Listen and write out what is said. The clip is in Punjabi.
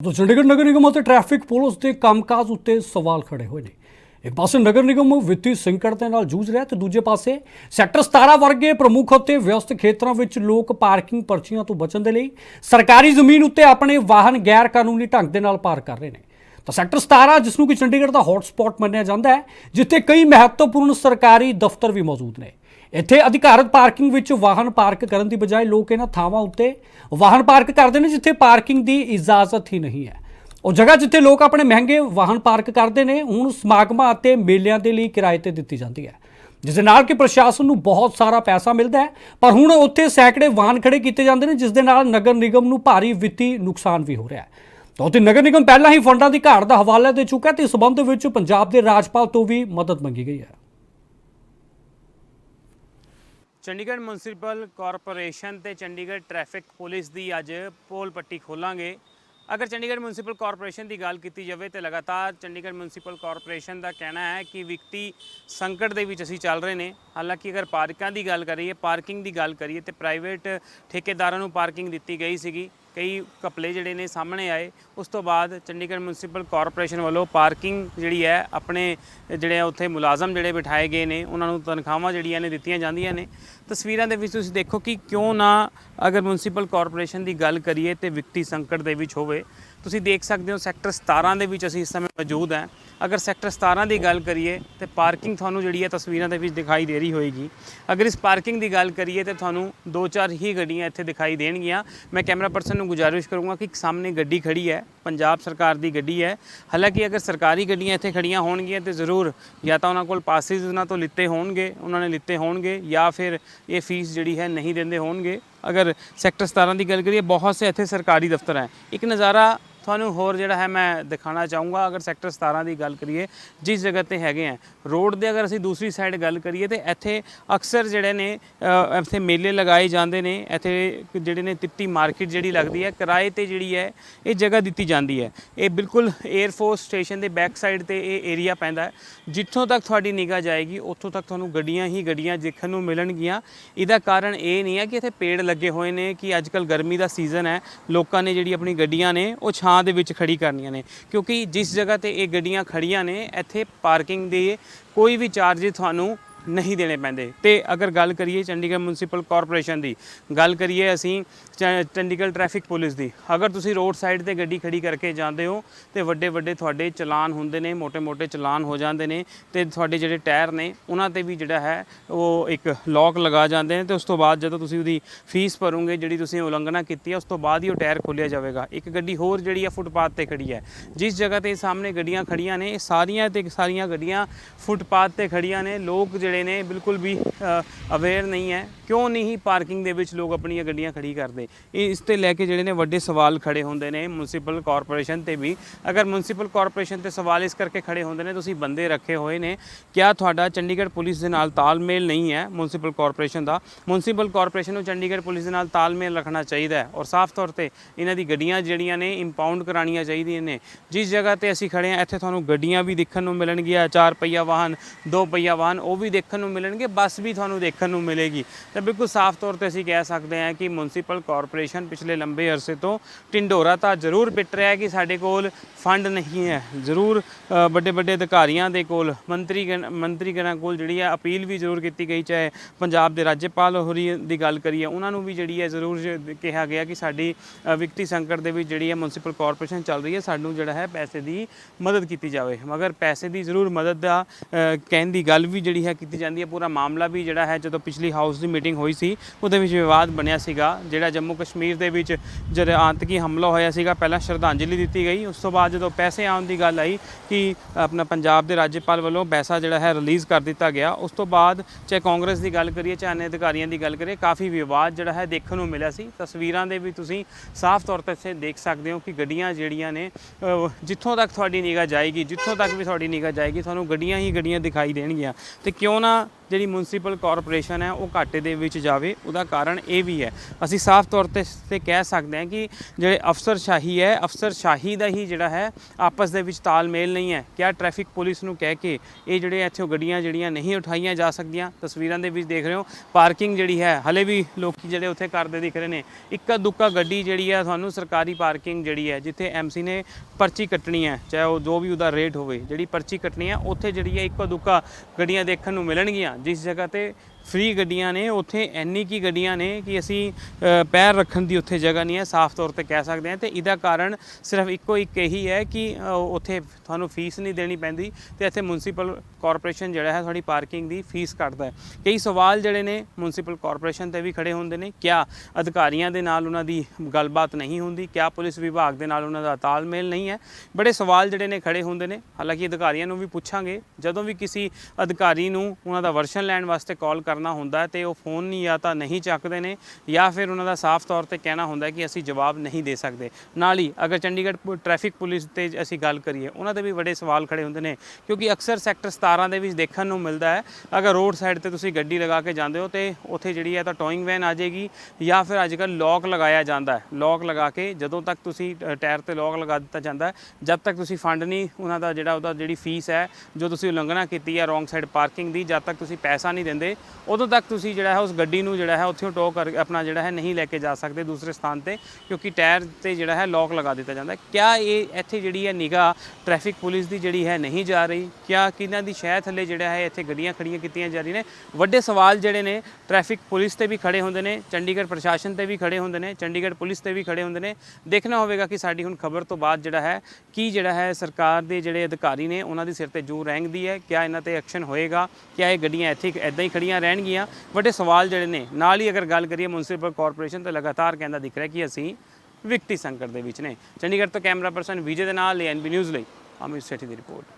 ਤਾਂ ਚੰਡੀਗੜ੍ਹ ਨਗਰ ਨਿਗਮ ਅਤੇ ਟ੍ਰੈਫਿਕ ਪੁਲਿਸ ਦੇ ਕੰਮਕਾਜ ਉੱਤੇ ਸਵਾਲ ਖੜੇ ਹੋਏ ਨੇ। ਇੱਕ ਪਾਸੇ ਨਗਰ ਨਿਗਮ ਵਿੱਤੀ ਸੰਕਟ ਦੇ ਨਾਲ ਜੂਝ ਰਿਹਾ ਤੇ ਦੂਜੇ ਪਾਸੇ ਸੈਕਟਰ 17 ਵਰਗੇ ਪ੍ਰਮੁੱਖ ਅਤੇ ਵਿਅਸਤ ਖੇਤਰਾਂ ਵਿੱਚ ਲੋਕ ਪਾਰਕਿੰਗ ਪਰਚੀਆਂ ਤੋਂ ਬਚਣ ਦੇ ਲਈ ਸਰਕਾਰੀ ਜ਼ਮੀਨ ਉੱਤੇ ਆਪਣੇ ਵਾਹਨ ਗੈਰ ਕਾਨੂੰਨੀ ਢੰਗ ਦੇ ਨਾਲ ਪਾਰ ਕਰ ਰਹੇ ਨੇ। ਤਾਂ ਸੈਕਟਰ 17 ਜਿਸ ਨੂੰ ਕਿ ਚੰਡੀਗੜ੍ਹ ਦਾ ਹੌਟ ਮੰਨਿਆ ਜਾਂਦਾ ਹੈ, ਜਿੱਥੇ ਕਈ ਮਹੱਤਵਪੂਰਨ ਸਰਕਾਰੀ ਦਫ਼ਤਰ ਵੀ ਮੌਜੂਦ ਨੇ। ਇੱਥੇ ਅਧਿਕਾਰਤ ਪਾਰਕਿੰਗ ਵਿੱਚ ਵਾਹਨ ਪਾਰਕ ਕਰਨ ਦੀ ਬਜਾਏ ਲੋਕ ਇਹਨਾਂ ਥਾਵਾਂ ਉੱਤੇ ਵਾਹਨ ਪਾਰਕ ਕਰਦੇ ਨੇ, ਜਿੱਥੇ ਪਾਰਕਿੰਗ ਦੀ ਇਜਾਜ਼ਤ ਹੀ ਨਹੀਂ ਹੈ। ਉਹ ਜਗ੍ਹਾ ਜਿੱਥੇ ਲੋਕ ਆਪਣੇ ਮਹਿੰਗੇ ਵਾਹਨ ਪਾਰਕ ਕਰਦੇ ਨੇ, ਹੁਣ ਸਮਾਗਮਾਂ ਅਤੇ ਮੇਲਿਆਂ ਦੇ ਲਈ ਕਿਰਾਏ ਤੇ ਦਿੱਤੀ ਜਾਂਦੀ ਹੈ। ਜਿਸ ਦੇ ਨਾਲ ਕਿ ਪ੍ਰਸ਼ਾਸਨ ਨੂੰ ਬਹੁਤ ਸਾਰਾ ਪੈਸਾ ਮਿਲਦਾ ਹੈ, ਪਰ ਹੁਣ ਉੱਥੇ ਸੈਂਕੜੇ ਵਾਹਨ ਖੜੇ ਕੀਤੇ ਜਾਂਦੇ ਨੇ, ਜਿਸ ਦੇ ਨਾਲ ਨਗਰ ਨਿਗਮ ਨੂੰ ਭਾਰੀ ਵਿੱਤੀ ਨੁਕਸਾਨ ਵੀ ਹੋ ਰਿਹਾ ਹੈ। ਤਾਂ ਉੱਥੇ ਨਗਰ ਨਿਗਮ ਪਹਿਲਾਂ ਹੀ ਫੰਡਾਂ ਦੀ ਘਾਟ ਦਾ ਹਵਾਲਾ ਦੇ ਚੁੱਕਾ ਹੈ ਤੇ ਇਸ ਸੰਬੰਧ ਵਿੱਚ ਪੰਜਾਬ ਦੇ ਰਾਜਪਾਲ ਤੋਂ ਵੀ ਮਦਦ ਮੰਗੀ ਗਈ ਹੈ। ਚੰਡੀਗੜ੍ਹ ਮਿਊਨਿਸਪਲ ਕਾਰਪੋਰੇਸ਼ਨ ਤੇ ਚੰਡੀਗੜ੍ਹ ਟ੍ਰੈਫਿਕ ਪੁਲਿਸ ਦੀ ਅੱਜ ਪੋਲ ਪੱਟੀ ਖੋਲਾਂਗੇ। ਅਗਰ ਚੰਡੀਗੜ੍ਹ ਮਿਊਨਿਸਪਲ ਕਾਰਪੋਰੇਸ਼ਨ ਦੀ ਗੱਲ ਕੀਤੀ ਜਾਵੇ ਤੇ ਲਗਾਤਾਰ ਚੰਡੀਗੜ੍ਹ ਮਿਊਨਿਸਪਲ ਕਾਰਪੋਰੇਸ਼ਨ ਦਾ ਕਹਿਣਾ ਹੈ ਕਿ ਵਿਅਕਤੀ ਸੰਕਟ ਦੇ ਵਿੱਚ ਅਸੀਂ ਚੱਲ ਰਹੇ ਨੇ। ਹਾਲਾਂਕਿ ਅਗਰ ਪਾਰਕਾਂ ਦੀ ਗੱਲ ਕਰੀਏ, ਪਾਰਕਿੰਗ ਦੀ ਗੱਲ ਕਰੀਏ ਤੇ ਪ੍ਰਾਈਵੇਟ ਠੇਕੇਦਾਰਾਂ ਨੂੰ ਪਾਰਕਿੰਗ ਦਿੱਤੀ ਗਈ ਸੀਗੀ। ਕਈ ਘਪਲੇ ਜਿਹੜੇ ਨੇ ਸਾਹਮਣੇ ਆਏ, ਉਸ ਤੋਂ ਬਾਅਦ ਚੰਡੀਗੜ੍ਹ ਮਿਊਨਿਸਪਲ ਕਾਰਪੋਰੇਸ਼ਨ ਵੱਲੋਂ ਪਾਰਕਿੰਗ ਜਿਹੜੀ ਹੈ, ਆਪਣੇ ਜਿਹੜੇ ਆ ਉੱਥੇ ਮੁਲਾਜ਼ਮ ਜਿਹੜੇ ਬਿਠਾਏ ਗਏ ਨੇ, ਉਹਨਾਂ ਨੂੰ ਤਨਖਾਹਾਂ ਜਿਹੜੀਆਂ ਨੇ ਦਿੱਤੀਆਂ ਜਾਂਦੀਆਂ ਨੇ। ਤਸਵੀਰਾਂ ਦੇ ਵਿੱਚ ਤੁਸੀਂ ਦੇਖੋ ਕਿ ਕਿਉਂ ਨਾ ਅਗਰ ਮਿਊਨਿਸਪਲ ਕਾਰਪੋਰੇਸ਼ਨ ਦੀ ਗੱਲ ਕਰੀਏ ਤੇ ਵਿਅਕਤੀ ਸੰਕਟ ਦੇ ਵਿੱਚ ਹੋਵੇ। ਤੁਸੀਂ ਦੇਖ ਸਕਦੇ ਹੋ ਸੈਕਟਰ 17 ਦੇ ਵਿੱਚ ਅਸੀਂ ਇਸ ਸਮੇਂ ਮੌਜੂਦ ਹੈ। ਅਗਰ ਸੈਕਟਰ 17 ਦੀ ਗੱਲ ਕਰੀਏ ਤੇ ਪਾਰਕਿੰਗ ਤੁਹਾਨੂੰ ਜਿਹੜੀ ਹੈ ਤਸਵੀਰਾਂ ਦੇ ਵਿੱਚ ਦਿਖਾਈ ਦੇ ਰਹੀ ਹੋਏਗੀ। ਅਗਰ ਇਸ ਪਾਰਕਿੰਗ ਦੀ ਗੱਲ ਕਰੀਏ ਤੇ ਤੁਹਾਨੂੰ ਦੋ ਚਾਰ ਹੀ ਗੱਡੀਆਂ ਇੱਥੇ ਦਿਖਾਈ ਦੇਣਗੀਆਂ। ਮੈਂ ਕੈਮਰਾ ਪਰਸਨ ਨੂੰ ਗੁਜ਼ਾਰਿਸ਼ ਕਰੂੰਗਾ ਕਿ ਇੱਕ ਸਾਹਮਣੇ ਗੱਡੀ ਖੜੀ ਹੈ, ਪੰਜਾਬ ਸਰਕਾਰ ਦੀ ਗੱਡੀ ਹੈ। ਹਾਲਾਂਕਿ ਅਗਰ ਸਰਕਾਰੀ ਗੱਡੀਆਂ ਇੱਥੇ ਖੜੀਆਂ ਹੋਣਗੀਆਂ ਤੇ ਜ਼ਰੂਰ ਜਾਂ ਤਾਂ ਉਹਨਾਂ ਕੋਲ ਪਾਸਿਸ ਉਹਨਾਂ ਤੋਂ ਲਿੱਤੇ ਹੋਣਗੇ, ਉਹਨਾਂ ਨੇ ਲਿੱਤੇ ਹੋਣਗੇ ਜਾਂ ਫਿਰ ਇਹ ਫੀਸ ਜਿਹੜੀ ਹੈ ਨਹੀਂ ਦਿੰਦੇ ਹੋਣਗੇ। ਅਗਰ ਸੈਕਟਰ 17 ਦੀ ਗੱਲ ਕਰੀਏ, ਬਹੁਤ ਸੇ ਇੱਥੇ ਸਰਕਾਰੀ ਦਫ਼ਤਰ ਹੈ। ਇੱਕ ਨਜ਼ਾਰਾ ਤੁਹਾਨੂੰ ਹੋਰ ਜਿਹੜਾ ਹੈ ਮੈਂ ਦਿਖਾਣਾ ਚਾਹੂੰਗਾ, ਅਗਰ ਸੈਕਟਰ 17 ਦੀ ਗੱਲ ਕਰੀਏ, ਜਿਸ ਜਗ੍ਹਾ ਤੇ ਹੈਗੇ ਆ। ਰੋਡ ਦੇ ਅਗਰ ਅਸੀਂ ਦੂਸਰੀ ਸਾਈਡ ਗੱਲ ਕਰੀਏ, ਤੇ ਇੱਥੇ ਅਕਸਰ ਜਿਹੜੇ ਨੇ ਇੱਥੇ ਮੇਲੇ ਲਗਾਏ ਜਾਂਦੇ ਨੇ, ਇੱਥੇ ਜਿਹੜੇ ਨੇ ਤਿੱਤੀ ਮਾਰਕੀਟ ਜਿਹੜੀ ਲੱਗਦੀ ਹੈ, ਕਿਰਾਏ ਤੇ ਜਿਹੜੀ ਹੈ, ਇਹ ਜਗ੍ਹਾ ਦਿੱਤੀ ਜਾਂਦੀ ਹੈ। ਇਹ ਬਿਲਕੁਲ 에ਅਰ ਫੋਰਸ ਸਟੇਸ਼ਨ ਦੇ ਬੈਕ ਸਾਈਡ ਤੇ ਇਹ ਏਰੀਆ ਪੈਂਦਾ ਹੈ। ਜਿੱਥੋਂ ਤੱਕ ਤੁਹਾਡੀ ਨਿਗਾਹ ਜਾਏਗੀ, ਉੱਥੋਂ ਤੱਕ ਤੁਹਾਨੂੰ ਗੱਡੀਆਂ ਹੀ ਗੱਡੀਆਂ ਦੇਖਣ ਨੂੰ ਮਿਲਣਗੀਆਂ। ਇਹਦਾ ਕਾਰਨ ਇਹ ਨਹੀਂ ਹੈ ਕਿ ਇੱਥੇ ਪੇੜ ਲੱਗੇ ਹੋਏ ਨੇ, ਕਿ ਅੱਜ ਕੱਲ ਗਰਮੀ ਦਾ ਸੀਜ਼ਨ ਹੈ। ਲੋਕਾਂ ਨੇ ਜਿਹੜੀ ਆਪਣੀ ਗੱਡੀਆਂ ਨੇ, ਉਹ ਛਾਂ ਦੇ ਵਿੱਚ ਖੜੀ ਕਰਨੀਆਂ ਨੇ। ਕਿਉਂਕਿ ਜਿਸ ਜਗ੍ਹਾ ਤੇ ਇਹ ਗੱਡੀਆਂ ਖੜੀਆਂ ਨੇ, ਇੱਥੇ ਪਾਰਕਿੰਗ ਦੇ ਕੋਈ ਵੀ ਚਾਰਜ ਤੁਹਾਨੂੰ ਨਹੀਂ ਦੇਣੇ ਪੈਂਦੇ। ਤੇ ਅਗਰ ਗੱਲ ਕਰੀਏ ਚੰਡੀਗੜ੍ਹ ਮਿਊਨਿਸਪਲ ਕਾਰਪੋਰੇਸ਼ਨ ਦੀ, ਗੱਲ ਕਰੀਏ ਅਸੀਂ ਚੰਡੀਗੜ੍ਹ ਟ੍ਰੈਫਿਕ ਪੁਲਿਸ ਦੀ, ਅਗਰ ਤੁਸੀਂ ਰੋਡ ਸਾਈਡ ਤੇ ਗੱਡੀ ਖੜੀ ਕਰਕੇ ਜਾਂਦੇ ਹੋ, ਤੇ ਵੱਡੇ ਵੱਡੇ ਤੁਹਾਡੇ ਚਲਾਨ ਹੁੰਦੇ ਨੇ ਮੋਟੇ ਮੋਟੇ ਚਲਾਨ ਹੋ ਜਾਂਦੇ ਨੇ, ਤੇ ਤੁਹਾਡੇ ਜਿਹੜੇ ਟਾਇਰ ਨੇ, ਉਹਨਾਂ ਤੇ ਵੀ ਜਿਹੜਾ ਹੈ, ਉਹ ਇੱਕ ਲੋਕ ਲਗਾ ਜਾਂਦੇ ਨੇ, ਤੇ ਉਸ ਤੋਂ ਬਾਅਦ ਜਦੋਂ ਤੁਸੀਂ ਉਹਦੀ ਫੀਸ ਭਰੋਗੇ, ਜਿਹੜੀ ਤੁਸੀਂ ਉਲੰਘਣਾ ਕੀਤੀ ਹੈ, ਉਸ ਤੋਂ ਬਾਅਦ ਹੀ ਉਹ ਟਾਇਰ ਖੋਲਿਆ ਜਾਵੇਗਾ। ਇੱਕ ਗੱਡੀ ਹੋਰ ਜਿਹੜੀ ਹੈ ਫੁੱਟਪਾਥ ਤੇ ਖੜੀ ਹੈ। ਜਿਸ ਜਗ੍ਹਾ ਤੇ ਸਾਹਮਣੇ ਗੱਡੀਆਂ ਖੜੀਆਂ ਨੇ, ਇਹ ਸਾਰੀਆਂ ਤੇ ਸਾਰੀਆਂ ਗੱਡੀਆਂ ਫੁੱਟਪਾਥ ਤੇ ਖੜੀਆਂ ਨੇ, ਲੋਕ ਜਿਹੜੇ ਨੇ ਬਿਲਕੁਲ ਵੀ ਅਵੇਅਰ ਨਹੀਂ ਹੈ। ਕਿਉਂ ਨਹੀਂ ਪਾਰਕਿੰਗ ਦੇ ਵਿੱਚ ਲੋਕ ਆਪਣੀਆਂ ਗੱਡੀਆਂ ਖੜੀ ਕਰਦੇ? ਇਹ ਇਸ ਤੇ ਲੈ ਕੇ ਜਿਹੜੇ ਨੇ ਵੱਡੇ ਸਵਾਲ ਖੜੇ ਹੁੰਦੇ ਨੇ ਮਿਊਨਿਸਪਲ ਕਾਰਪੋਰੇਸ਼ਨ ਤੇ ਵੀ। ਅਗਰ ਮਿਊਨਿਸਪਲ ਕਾਰਪੋਰੇਸ਼ਨ ਤੇ ਸਵਾਲ ਇਸ ਕਰਕੇ ਖੜੇ ਹੁੰਦੇ ਨੇ, ਤੁਸੀਂ ਬੰਦੇ ਰੱਖੇ ਹੋਏ ਨੇ। ਕਿਆ ਤੁਹਾਡਾ ਚੰਡੀਗੜ੍ਹ ਪੁਲਿਸ ਦੇ ਨਾਲ ਤਾਲਮੇਲ ਨਹੀਂ ਹੈ ਮਿਊਨਿਸਪਲ ਕਾਰਪੋਰੇਸ਼ਨ ਦਾ? ਮਿਊਨਿਸਪਲ ਕਾਰਪੋਰੇਸ਼ਨ ਨੂੰ ਚੰਡੀਗੜ੍ਹ ਪੁਲਿਸ ਦੇ ਨਾਲ ਤਾਲਮੇਲ ਰੱਖਣਾ ਚਾਹੀਦਾ ਹੈ। ਔਰ ਸਾਫ਼ ਤੌਰ ਤੇ ਇਹਨਾਂ ਦੀ ਗੱਡੀਆਂ ਜਿਹੜੀਆਂ ਨੇ ਇੰਪਾਊਂਡ ਕਰਾਉਣੀਆਂ ਚਾਹੀਦੀਆਂ ਨੇ। ਜਿਸ ਜਗ੍ਹਾ ਤੇ ਅਸੀਂ ਖੜੇ ਹਾਂ, ਇੱਥੇ ਤੁਹਾਨੂੰ ਗੱਡੀਆਂ ਵੀ ਦੇਖਣ ਨੂੰ ਮਿਲਣਗੀਆਂ, ਚਾਰ ਪਹੀਆ ਵਾਹਨ, ਦੋ ਪਹੀਆ ਵਾਹਨ, ਉਹ ਵੀ ਦੇਖਣ ਨੂੰ ਮਿਲਣਗੇ, ਬੱਸ ਵੀ ਤੁਹਾਨੂੰ ਦੇਖਣ ਨੂੰ ਮਿਲੇਗੀ। ਤਾਂ ਬਿਲਕੁਲ ਸਾਫ਼ ਤੌਰ ਤੇ ਅਸੀਂ ਕਹਿ ਸਕਦੇ ਹਾਂ ਕਿ ਮਿਊਨਿਸਪਲ ਕਾਰਪੋਰੇਸ਼ਨ ਪਿਛਲੇ ਲੰਬੇ ਅਰਸੇ ਤੋਂ ਢਿੰਡੋਰਾ ਤਾਂ ਜ਼ਰੂਰ ਪਿੱਟ ਰਿਹਾ ਕਿ ਸਾਡੇ ਕੋਲ ਫੰਡ ਨਹੀਂ ਹੈ। ਜ਼ਰੂਰ ਵੱਡੇ ਵੱਡੇ ਅਧਿਕਾਰੀਆਂ ਦੇ ਕੋਲ, ਮੰਤਰੀ ਗਣ- ਮੰਤਰੀ ਕੋਲ ਜਿਹੜੀ ਹੈ ਅਪੀਲ ਵੀ ਜ਼ਰੂਰ ਕੀਤੀ ਗਈ, ਚਾਹੇ ਪੰਜਾਬ ਦੇ ਰਾਜਪਾਲ ਹੋਰੀ ਦੀ ਗੱਲ ਕਰੀਏ, ਉਹਨਾਂ ਨੂੰ ਵੀ ਜਿਹੜੀ ਹੈ ਜ਼ਰੂਰ ਜ- ਕਿਹਾ ਗਿਆ ਕਿ ਸਾਡੀ ਵਿਕਤੀ ਸੰਕਟ ਦੇ ਵਿੱਚ ਜਿਹੜੀ ਹੈ ਮਿਊਨਿਸਪਲ ਕਾਰਪੋਰੇਸ਼ਨ ਚੱਲ ਰਹੀ ਹੈ, ਸਾਨੂੰ ਜਿਹੜਾ ਹੈ ਪੈਸੇ ਦੀ ਮਦਦ ਕੀਤੀ ਜਾਵੇ। ਮਗਰ ਪੈਸੇ ਦੀ ਜ਼ਰੂਰ ਮਦਦ ਦਾ ਕਹਿਣ ਦੀ ਗੱਲ ਵੀ ਜਿਹੜੀ ਹੈ ਕੀਤੀ ਜਾਂਦੀ ਹੈ, ਪੂਰਾ ਮਾਮਲਾ ਵੀ ਜਿਹੜਾ ਹੈ ਜਦੋਂ ਪਿਛਲੀ ਹਾਊਸ ਦੀ ਮੀਟਿੰਗ ਹੋਈ ਸੀ, ਉਹਦੇ ਵਿੱਚ ਵਿਵਾਦ ਬਣਿਆ ਸੀਗਾ, ਜਿਹੜਾ ਜੰਮੂ ਕਸ਼ਮੀਰ ਦੇ ਵਿੱਚ ਜਦ ਆਤੰਕੀ ਹਮਲਾ ਹੋਇਆ ਸੀਗਾ, ਪਹਿਲਾਂ ਸ਼ਰਧਾਂਜਲੀ ਦਿੱਤੀ ਗਈ, ਉਸ ਤੋਂ ਬਾਅਦ ਜਦੋਂ ਪੈਸੇ ਆਉਣ ਦੀ ਗੱਲ ਆਈ ਕਿ ਆਪਣਾ ਪੰਜਾਬ ਦੇ ਰਾਜਪਾਲ ਵੱਲੋਂ ਪੈਸਾ ਜਿਹੜਾ ਹੈ ਰਿਲੀਜ਼ ਕਰ ਦਿੱਤਾ ਗਿਆ, ਉਸ ਤੋਂ ਬਾਅਦ ਚਾਹੇ ਕਾਂਗਰਸ ਦੀ ਗੱਲ ਕਰੀਏ, ਚਾਹੇ ਅન્ય ਅਧਿਕਾਰੀਆਂ ਦੀ ਗੱਲ ਕਰੀਏ, ਕਾਫੀ ਵਿਵਾਦ ਜਿਹੜਾ ਹੈ ਦੇਖਣ ਨੂੰ ਮਿਲਿਆ ਸੀ। ਤਸਵੀਰਾਂ ਦੇ ਵੀ ਤੁਸੀਂ ਸਾਫ਼ ਤੌਰ ਤੇ ਇੱਥੇ ਦੇਖ ਸਕਦੇ ਹੋ ਕਿ ਗੱਡੀਆਂ ਜਿਹੜੀਆਂ ਨੇ ਜਿੱਥੋਂ ਤੱਕ ਤੁਹਾਡੀ ਨਿਗਾਹ ਜਾਏਗੀ, ਜਿੱਥੋਂ ਤੱਕ ਵੀ ਤੁਹਾਡੀ ਨਿਗਾਹ ਜਾਏਗੀ, ਤੁਹਾਨੂੰ ਗੱਡੀਆਂ ਹੀ ਗੱਡੀਆਂ ਦਿਖਾਈ ਦੇਣਗੀਆਂ। ਤੇ ਕਿਉਂ ਨਾ ਜਿਹੜੀ ਮਿਊਨਿਸਪਲ ਕਾਰਪੋਰੇਸ਼ਨ ਹੈ, ਉਹ ਘਾਟੇ ਦੇ ਵਿੱਚ ਜਾਵੇ, ਉਹਦਾ ਕਾਰਨ ਇਹ ਵੀ ਹੈ। ਅਸੀਂ ਸਾਫ਼ ਤੌਰ ਤੇ ਤੇ ਕਹਿ ਸਕਦੇ ਹਾਂ ਕਿ ਜਿਹੜੇ ਅਫਸਰਸ਼ਾਹੀ ਹੈ, ਅਫਸਰਸ਼ਾਹੀ ਦਾ ਹੀ ਜਿਹੜਾ ਹੈ, ਆਪਸ ਦੇ ਵਿੱਚ ਤਾਲਮੇਲ ਨਹੀਂ ਹੈ। ਕਿਆ ਟ੍ਰੈਫਿਕ ਪੁਲਿਸ ਨੂੰ ਕਹਿ ਕੇ ਇਹ ਜਿਹੜੇ ਇੱਥੋਂ ਗੱਡੀਆਂ ਜਿਹੜੀਆਂ ਨਹੀਂ ਉਠਾਈਆਂ ਜਾ ਸਕਦੀਆਂ, ਤਸਵੀਰਾਂ ਦੇ ਵਿੱਚ ਦੇਖ ਰਹੇ ਹੋ ਪਾਰਕਿੰਗ ਜਿਹੜੀ ਹੈ, ਹਲੇ ਵੀ ਲੋਕੀ ਜਿਹੜੇ ਉੱਥੇ ਕਰਦੇ ਦਿਖ ਰਹੇ ਨੇ ਇੱਕਾ ਦੁੱਕਾ ਗੱਡੀ ਜਿਹੜੀ ਹੈ, ਤੁਹਾਨੂੰ ਸਰਕਾਰੀ ਪਾਰਕਿੰਗ ਜਿਹੜੀ ਹੈ, ਜਿੱਥੇ ਐਮਸੀ ਨੇ ਪਰਚੀ ਕੱਟਣੀ ਹੈ, ਚਾਹੇ ਉਹ ਜੋ ਵੀ ਉਹਦਾ ਰੇਟ ਹੋਵੇ, ਜਿਹੜੀ ਪਰਚੀ ਕੱਟਣੀ ਹੈ, ਉੱਥੇ ਜਿਹੜੀ ਹੈ ਇੱਕੋ ਦੁੱਕਾ ਗੱਡੀਆਂ ਦੇਖਣ ਨੂੰ ਮਿਲਣਗੀਆਂ ਜਿਸ ਜਗ੍ਹਾ ਤੇ ਫ੍ਰੀ ਗੱਡੀਆਂ ਨੇ, ਉੱਥੇ ਇੰਨੀ ਕੀ ਗੱਡੀਆਂ ਨੇ ਕਿ ਅਸੀਂ ਪੈਰ ਰੱਖਣ ਦੀ ਉੱਥੇ ਜਗ੍ਹਾ ਨਹੀਂ ਹੈ, ਸਾਫ਼ ਤੌਰ ਤੇ ਕਹਿ ਸਕਦੇ ਹਾਂ। ਤੇ ਇਹਦਾ ਕਾਰਨ ਸਿਰਫ ਇੱਕੋ ਇੱਕ ਇਹੀ ਹੈ ਕਿ ਉੱਥੇ ਤੁਹਾਨੂੰ ਫੀਸ ਨਹੀਂ ਦੇਣੀ ਪੈਂਦੀ ਤੇ ਇੱਥੇ ਮਿਊਨਿਸਪਲ ਕਾਰਪੋਰੇਸ਼ਨ ਜਿਹੜਾ ਹੈ ਤੁਹਾਡੀ ਪਾਰਕਿੰਗ ਦੀ ਫੀਸ ਕੱਟਦਾ ਹੈ। ਕਈ ਸਵਾਲ ਜਿਹੜੇ ਨੇ ਮਿਊਨਿਸਪਲ ਕਾਰਪੋਰੇਸ਼ਨ ਤੇ ਵੀ ਖੜੇ ਹੁੰਦੇ ਨੇ, ਕਿਆ ਅਧਿਕਾਰੀਆਂ ਦੇ ਨਾਲ ਉਹਨਾਂ ਦੀ ਗੱਲਬਾਤ ਨਹੀਂ ਹੁੰਦੀ, ਕਿਆ ਪੁਲਿਸ ਵਿਭਾਗ ਦੇ ਨਾਲ ਉਹਨਾਂ ਦਾ ਤਾਲਮੇਲ ਨਹੀਂ ਹੈ। ਬੜੇ ਸਵਾਲ ਜਿਹੜੇ ਨੇ ਖੜੇ ਹੁੰਦੇ ਨੇ, ਹਾਲਾਂਕਿ ਅਧਿਕਾਰੀਆਂ ਨੂੰ ਵੀ ਪੁੱਛਾਂਗੇ, ਜਦੋਂ ਵੀ ਕਿਸੇ ਅਧਿਕਾਰੀ ਨੂੰ ਉਹਨਾਂ ਦਾ ਵਰਸ਼ਨ ਲੈਣ ਵਾਸਤੇ ਕਾਲ ਕਰਨਾ ਹੁੰਦਾ ਹੈ ਤੇ ਉਹ ਫੋਨ ਨਹੀਂ ਜਾਂ ਤਾਂ ਨਹੀਂ ਚੱਕਦੇ ਨੇ ਜਾਂ ਫਿਰ ਉਹਨਾਂ ਦਾ ਸਾਫ਼ ਤੌਰ ਤੇ ਕਹਿਣਾ ਹੁੰਦਾ ਕਿ ਅਸੀਂ ਜਵਾਬ ਨਹੀਂ ਦੇ ਸਕਦੇ। ਨਾਲ ਹੀ ਅਗਰ ਚੰਡੀਗੜ੍ਹ ਪੁ- ਟ੍ਰੈਫਿਕ ਪੁਲਿਸ ਤੇ ਅਸੀਂ ਗੱਲ ਕਰੀਏ ਉਹਨਾਂ ਦੇ ਵੀ ਬੜੇ ਸਵਾਲ ਖੜੇ ਹੁੰਦੇ ਨੇ ਕਿਉਂਕਿ ਅਕਸਰ ਸੈਕਟਰ 17 ਦੇ ਵਿੱਚ ਦੇਖਣ ਨੂੰ ਮਿਲਦਾ ਹੈ ਅਗਰ ਰੋਡ ਸਾਈਡ ਤੇ ਤੁਸੀਂ ਗੱਡੀ ਲਗਾ ਕੇ ਜਾਂਦੇ ਹੋ ਤੇ ਉੱਥੇ ਜਿਹੜੀ ਹੈ ਤਾਂ ਟੋਇੰਗ ਵੈਨ ਆ ਜਾਏਗੀ ਜਾਂ ਫਿਰ ਅੱਜ ਕੱਲ੍ਹ ਲੌਕ ਲਗਾਇਆ ਜਾਂਦਾ ਹੈ। ਲੌਕ ਲਗਾ ਕੇ ਜਦੋਂ ਤੱਕ ਤੁਸੀਂ ਅ, ਟਾਇਰ ਤੇ ਲੌਕ ਲਗਾ ਦਿੱਤਾ ਜਾਂਦਾ ਜਦ ਤੱਕ ਤੁਸੀਂ ਫੰਡ ਨਹੀਂ ਉਹਨਾਂ ਦਾ ਜਿਹੜਾ ਉਹਦਾ ਜਿਹੜੀ ਫੀਸ ਹੈ ਜੋ ਤੁਸੀਂ ਉਲੰਘਣਾ ਕੀਤੀ ਹੈ ਰੋਂਗ ਸਾਈਡ ਪਾਰਕਿੰਗ ਦੀ ਜਦ ਤੱਕ ਤੁਸੀਂ ਪੈਸਾ ਨਹੀਂ ਦਿੰਦੇ ਉਦੋਂ ਤੱਕ ਤੁਸੀਂ ਜਿਹੜਾ ਹੈ ਉਸ ਗੱਡੀ ਨੂੰ ਜਿਹੜਾ ਹੈ ਉੱਥੋਂ ਟੋ ਕਰ ਆਪਣਾ ਜਿਹੜਾ ਹੈ ਨਹੀਂ ਲੈ ਕੇ ਜਾ ਸਕਦੇ ਦੂਸਰੇ ਸਥਾਨ ਤੇ, ਕਿਉਂਕਿ ਟਾਇਰ ਤੇ ਜਿਹੜਾ ਹੈ ਲੌਕ ਲਗਾ ਦਿੱਤਾ ਜਾਂਦਾ ਹੈ। ਕਿਆ ਇਹ ਇੱਥੇ ਜਿਹੜੀ ਹੈ ਨਿਗਾਹ ਟ੍ਰੈਫਿਕ ਪੁਲਿਸ ਦੀ ਜਿਹੜੀ ਹੈ ਨਹੀਂ ਜਾ ਰਹੀ? ਕਿਆ ਕਿਹਨਾਂ ਦੀ ਸ਼ਹਿ ਥੱਲੇ ਜਿਹੜਾ ਹੈ ਇੱਥੇ ਗੱਡੀਆਂ ਖੜੀਆਂ ਕੀਤੀਆਂ ਜਾ ਰਹੀਆਂ ਨੇ? ਵੱਡੇ ਸਵਾਲ ਜਿਹੜੇ ਨੇ ਟ੍ਰੈਫਿਕ ਪੁਲਿਸ ਤੇ ਵੀ ਖੜੇ ਹੁੰਦੇ ਨੇ, ਚੰਡੀਗੜ੍ਹ ਪ੍ਰਸ਼ਾਸਨ ਤੇ ਵੀ ਖੜੇ ਹੁੰਦੇ ਨੇ, ਚੰਡੀਗੜ੍ਹ ਪੁਲਿਸ ਤੇ ਵੀ ਖੜੇ ਹੁੰਦੇ ਨੇ। ਦੇਖਣਾ ਹੋਵੇਗਾ ਕਿ ਸਾਡੀ ਹੁਣ ਖਬਰ ਤੋਂ ਬਾਅਦ ਜਿਹੜਾ ਹੈ ਕੀ ਜਿਹੜਾ ਹੈ ਸਰਕਾਰ ਦੇ ਜਿਹੜੇ ਅਧਿਕਾਰੀ ਨੇ, ਉਹਨਾਂ ਦੇ ਸਿਰ ਤੇ ਜੂ ਰਹਿੰਦੀ ਹੈ, ਕਿਆ ਇਹਨਾਂ ਤੇ ਐਕਸ਼ਨ ਹੋਏਗਾ, ਕਿਆ ਇਹ ਗੱਡੀਆਂ ਇੱਥੇ ਇਦਾਂ ਹੀ ਖੜੀਆਂ ਰਹਿਣਗੀਆਂ ਵੱਡੇ ਸਵਾਲ ਜਿਹੜੇ ਨੇ, ਨਾਲ ਹੀ ਅਗਰ ਗੱਲ ਕਰੀਏ ਮਿਊਨਿਸਪਲ ਕਾਰਪੋਰੇਸ਼ਨ ਤੇ ਲਗਾਤਾਰ ਕਹਿੰਦਾ ਦਿਖ ਰਿਹਾ ਕਿ ਅਸੀਂ ਵਿਕਟੀ ਸੰਕਟ ਦੇ ਵਿੱਚ ਨੇ। ਚੰਡੀਗੜ੍ਹ ਤੋਂ ਕੈਮਰਾ ਪਰਸਨ ਵਿਜੇ ਦੇ ਨਾਲ ਐਨਬੀ ਨਿਊਜ਼ ਲਈ, ਅਮਿਤ ਸੇਠੀ ਦੀ ਰਿਪੋਰਟ।